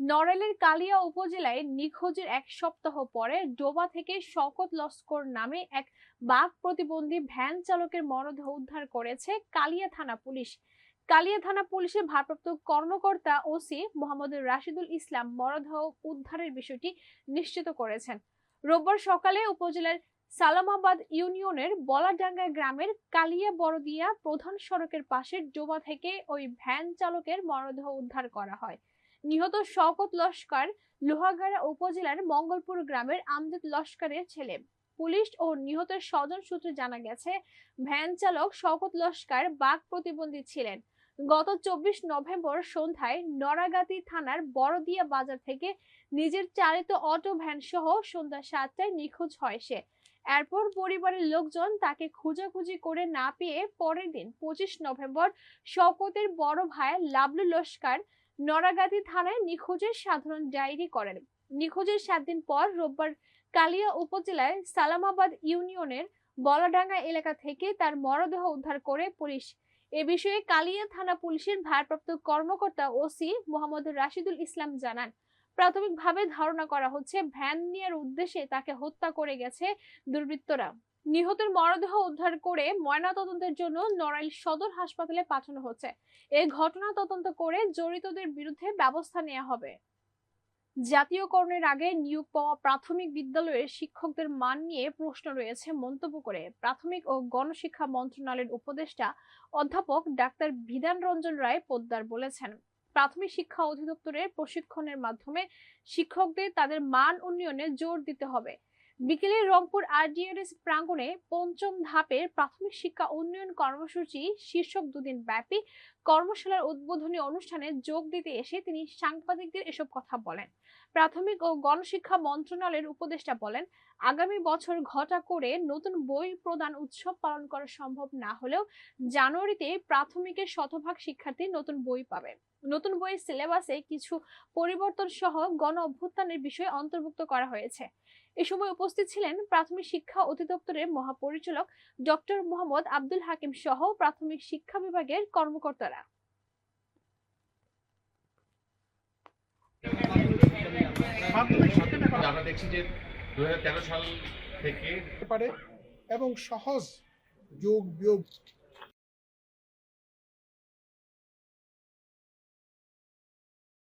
নড়াইলের কালিয়া উপজেলায় নিখোঁজের এক সপ্তাহ পরে ডোবা থেকে শওকত লস্কর নামে এক বাঘ প্রতিবন্ধী ভ্যান চালকের মরদেহ উদ্ধার করেছে কালিয়া থানা পুলিশ। কালিয়া থানা পুলিশের ভারপ্রাপ্ত কর্মকর্তা ওসি মোহাম্মদ রাশিদুল ইসলাম মরদেহ উদ্ধারের বিষয়টি নিশ্চিত করেছেন। রোববার সকালে উপজেলার সালামাবাদ ইউনিয়নের বলাডাঙ্গা গ্রামের কালিয়া বড়দিয়া প্রধান সড়কের পাশের ডোবা থেকে ওই ভ্যান চালকের মরদেহ উদ্ধার করা হয়। নিহত শওকত লস্কর লোহাগাড়া উপজেলার মঙ্গলপুর গ্রামের আমজাদ লস্করের ছেলে। পুলিশ ও নিহতের স্বজন সূত্রে জানা গেছে, ভ্যান চালক শওকত লস্কর বাঘ প্রতিবন্ধী ছিলেন। গত চব্বিশ নভেম্বর সন্ধ্যায় নড়াগাতি থানার বড়দিয়া বাজার থেকে নিজের চালিত অটো, ভ্যান সহ সন্ধ্যা সাতটায় নিখোঁজ হয় সে। এরপর পরিবারের লোকজন তাকে খোঁজাখুঁজি করে না পেয়ে পরের দিন পঁচিশ নভেম্বর শওকতের বড় ভাই লাবলু লস্কর নড়াগাতি থানায় নিখোঁজের সাধারণ ডায়েরি করেন। নিখোঁজের সাত দিন পর রোববার কালিয়া উপজেলায় সালামাবাদ ইউনিয়নের বলাডাঙ্গা এলাকা থেকে তার মরদেহ উদ্ধার করে পুলিশ। এ বিষয়ে কালিয়া থানা পুলিশের ভারপ্রাপ্ত কর্মকর্তা ওসি মোহাম্মদ রাশিদুল ইসলাম জানান, প্রাথমিকভাবে ধারণা করা হচ্ছে ভ্যান নেওয়ার উদ্দেশ্যে তাকে হত্যা করে গেছে দুর্বৃত্তরা। নিহতের মরদেহ উদ্ধার করে ময়নাতদন্তের জন্য নড়াইল সদর হাসপাতালে পাঠানো হচ্ছে। এই ঘটনা তদন্ত করে জড়িতদের বিরুদ্ধে ব্যবস্থা নেওয়া হবে। জাতীয়করণের আগে নিয়োগ পাওয়া প্রাথমিক বিদ্যালয়ের শিক্ষকদের মান নিয়ে প্রশ্ন রয়েছে মন্তব্য করে প্রাথমিক ও গণশিক্ষা মন্ত্রণালয়ের উপদেষ্টা অধ্যাপক ডাক্তার বিধান রঞ্জন রায় পোদ্দার বলেছেন, প্রাথমিক শিক্ষা অধিদপ্তরের প্রশিক্ষণের মাধ্যমে শিক্ষকদের তাদের মান উন্নয়নে জোর দিতে হবে। বিকেলে রংপুর আরডিআরএস প্রাঙ্গণে পঞ্চম ধাপের প্রাথমিক শিক্ষা উন্নয়ন কর্মসূচি শীর্ষক দুদিন ব্যাপী কর্মশালার উদ্বোধনী অনুষ্ঠানে যোগ দিতে এসে তিনি সাংবাদিকদের এসব কথা বলেন। প্রাথমিক ও গণশিক্ষা মন্ত্রণালয়ের উপদেষ্টা বলেন, আগামী বছর ঘটা করে নতুন বই প্রদান উৎসব পালন করা সম্ভব না হলেও জানুয়ারিতে প্রাথমিকের শতভাগ শিক্ষার্থী নতুন বই পাবে। নতুন বইয়ের সিলেবাসে কিছু পরিবর্তন সহ গণ অভ্যুত্থানের বিষয় অন্তর্ভুক্ত করা হয়েছে। এ সময় উপস্থিত ছিলেন প্রাথমিক শিক্ষা অধিদপ্তরের মহাপরিচালক ডক্টর মোহাম্মদ আব্দুল হাকিম সহ প্রাথমিক শিক্ষা বিভাগের কর্মকর্তারা। আমরা দেখছি যে দু সাল থেকে পারে এবং সহজ যোগ বিয়োগ